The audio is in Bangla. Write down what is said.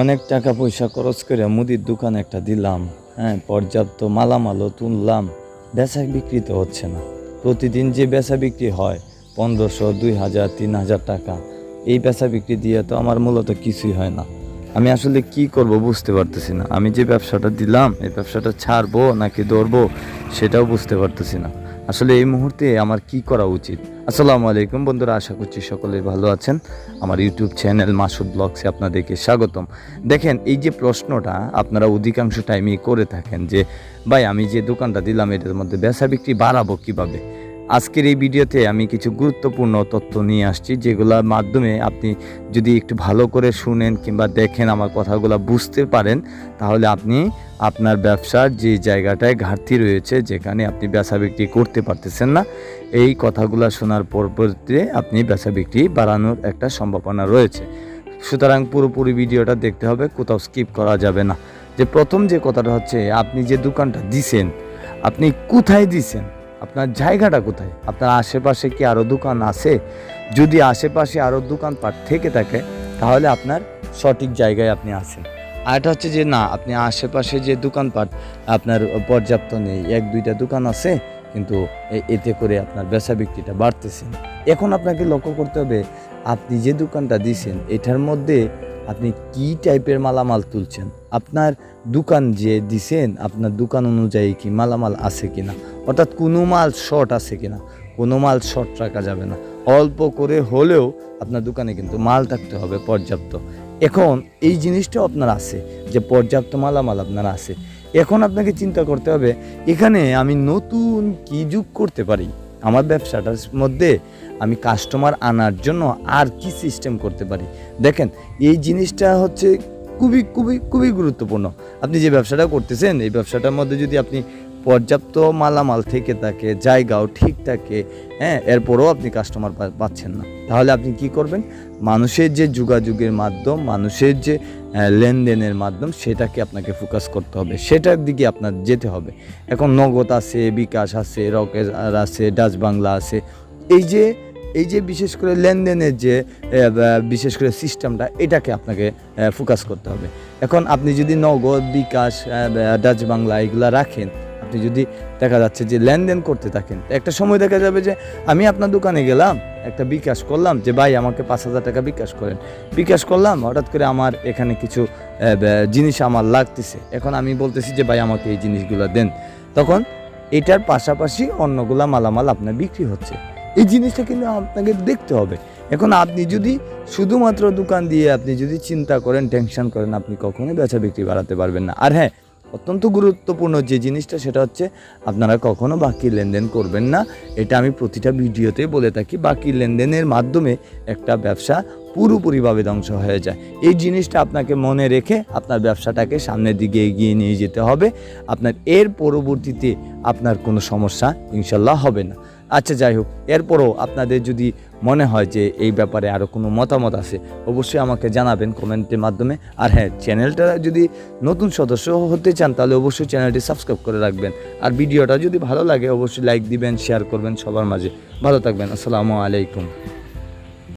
অনেক টাকা পয়সা খরচ করে মুদির দোকান একটা দিলাম হ্যাঁ পর্যাপ্ত মালামালও তুললাম, বেচা বিক্রি তো হচ্ছে না। প্রতিদিন যে বেচা বিক্রি হয়, পনেরোশো, দুই হাজার, তিন হাজার টাকা, এই বেচা বিক্রি দিয়ে তো আমার মূলত কিছুই হয় না। আমি আসলে কি করব বুঝতে পারতেছি না। আমি যে ব্যবসাটা দিলাম, এই ব্যবসাটা ছাড়বো নাকি ধরবো, সেটাও বুঝতে পারতেছি না। আসলে এই মুহূর্তে আমার কি করা উচিত? আসসালামু আলাইকুম বন্ধুরা, আশা করছি সকলে ভালো আছেন। আমার ইউটিউব চ্যানেল মাসুদ ব্লগসে আপনাদেরকে স্বাগতম। দেখেন, এই যে প্রশ্নটা আপনারা অধিকাংশ টাইমই করে থাকেন যে, ভাই, আমি যে দোকানটা দিলাম, এটার মধ্যে বেচা বিক্রি বাড়াবো কীভাবে? আজকের এই ভিডিওতে আমি কিছু গুরুত্বপূর্ণ তথ্য নিয়ে আসছি যেগুলোর মাধ্যমে আপনি যদি একটু ভালো করে শুনেন কিংবা দেখেন আমার কথাগুলো বুঝতে পারেন, তাহলে আপনি আপনার ব্যবসার যে জায়গাটায় ঘাটতি রয়েছে, যেখানে আপনি বেচা বিক্রি করতে পারতেছেন না, এই কথাগুলো শোনার পরবর্তীতে আপনি বেচা বিক্রি বাড়ানোর একটা সম্ভাবনা রয়েছে। সুতরাং পুরোপুরি ভিডিওটা দেখতে হবে, কোথাও স্কিপ করা যাবে না। যে প্রথম যে কথাটা হচ্ছে, আপনি যে দোকানটা দিছেন, আপনি কোথায় দিছেন? আপনার জায়গাটা কোথায়? আপনার আশেপাশে কি আরও দোকান আছে? যদি আশেপাশে আরও দোকান দোকানপাট থেকে থাকে, তাহলে আপনার সঠিক জায়গায় আপনি আছেন। আর এটা হচ্ছে যে, না, আপনি আশেপাশে যে দোকানপাট আপনার পর্যাপ্ত নেই। এক, দুইটা দোকান আছে, কিন্তু এতে করে আপনার বেচা বিক্রিটা বাড়তেছে। এখন আপনাকে লক্ষ্য করতে হবে, আপনি যে দোকানটা দিছেন, এটার মধ্যে আপনি কি টাইপের মালামাল তুলছেন? আপনার দোকান যে দিছেন, আপনার দোকান অনুযায়ী কি মালামাল আছে কিনা? অর্থাৎ কোনো মাল শর্ট আছে কিনা, কোনো মাল শর্ট রাখা যাবে না। অল্প করে হলেও আপনার দোকানে কিন্তু মাল থাকতে হবে, পর্যাপ্ত। এখন এই জিনিসটাও আপনার আছে, যে পর্যাপ্ত মালামাল আপনার আছে। এখন আপনাকে চিন্তা করতে হবে, এখানে আমি নতুন কি যোগ করতে পারি? আমার ব্যবসাটার মধ্যে আমি কাস্টমার আনার জন্য আর কি সিস্টেম করতে পারি? দেখেন, এই জিনিসটা হচ্ছে খুবই খুবই খুবই গুরুত্বপূর্ণ। আপনি যে ব্যবসাটা করতেছেন, এই ব্যবসাটার মধ্যে যদি আপনি পর্যাপ্ত মালামাল থেকে থাকে, জায়গাও ঠিক থাকে হ্যাঁ এরপরও আপনি কাস্টমার পাচ্ছেন না। তাহলে আপনি কি করবেন? মানুষের যে যোগাযোগের মাধ্যম, মানুষের যে লেনদেনের মাধ্যম, সেটাকে আপনাকে ফোকাস করতে হবে। সেটার দিকে আপনার যেতে হবে। এখন নগদ আছে, বিকাশ আছে, রকেট আছে, ডাচ বাংলা আছে। এই যে এই যে বিশেষ করে লেনদেনের যে বিশেষ করে সিস্টেমটা এটাকে আপনাকে ফোকাস করতে হবে। এখন আপনি যদি নগদ, বিকাশ ডাচ বাংলা এগুলা রাখেন আপনি যদি দেখা যাচ্ছে যে লেনদেন করতে থাকেন একটা সময় দেখা যাবে যে আমি আপনার দোকানে গেলাম, একটা বিকাশ করলাম যে, ভাই, আমাকে পাঁচ হাজার টাকা বিকাশ করেন। বিকাশ করলাম, হঠাৎ করে আমার এখানে কিছু জিনিস আমার লাগতেছে। এখন আমি বলতেছি যে, ভাই, আমাকে এই জিনিসগুলো দেন। তখন এটার পাশাপাশি অন্যগুলা মালামাল আপনার বিক্রি হচ্ছে। এই জিনিসটা কিন্তু আপনাকে দেখতে হবে। এখন আপনি যদি শুধুমাত্র দোকান দিয়ে আপনি যদি চিন্তা করেন, টেনশন করেন, আপনি কখনোই বেচা বিক্রি বাড়াতে পারবেন না। আর হ্যাঁ অত্যন্ত গুরুত্বপূর্ণ যে জিনিসটা, সেটা হচ্ছে আপনারা কখনও বাকি লেনদেন করবেন না। এটা আমি প্রতিটা ভিডিওতেই বলে থাকি, বাকি লেনদেনের মাধ্যমে একটা ব্যবসা পুরোপুরিভাবে ধ্বংস হয়ে যায়। এই জিনিসটা আপনাকে মনে রেখে আপনার ব্যবসাটাকে সামনের দিকে এগিয়ে নিয়ে যেতে হবে। আপনার এর পরবর্তীতে আপনার কোনো সমস্যা ইনশাল্লাহ হবে না। আচ্ছা যাই হোক, এরপরও আপনাদের যদি মনে হয় যে এই ব্যাপারে আরও কোনো মতামত আছে, অবশ্যই আমাকে জানাবেন কমেন্টের মাধ্যমে। আর হ্যাঁ চ্যানেলটা যদি নতুন সদস্য হতে চান, তাহলে অবশ্যই চ্যানেলটি সাবস্ক্রাইব করে রাখবেন। আর ভিডিওটা যদি ভালো লাগে, অবশ্যই লাইক দিবেন, শেয়ার করবেন সবার মাঝে। ভালো থাকবেন, আসসালামু আলাইকুম।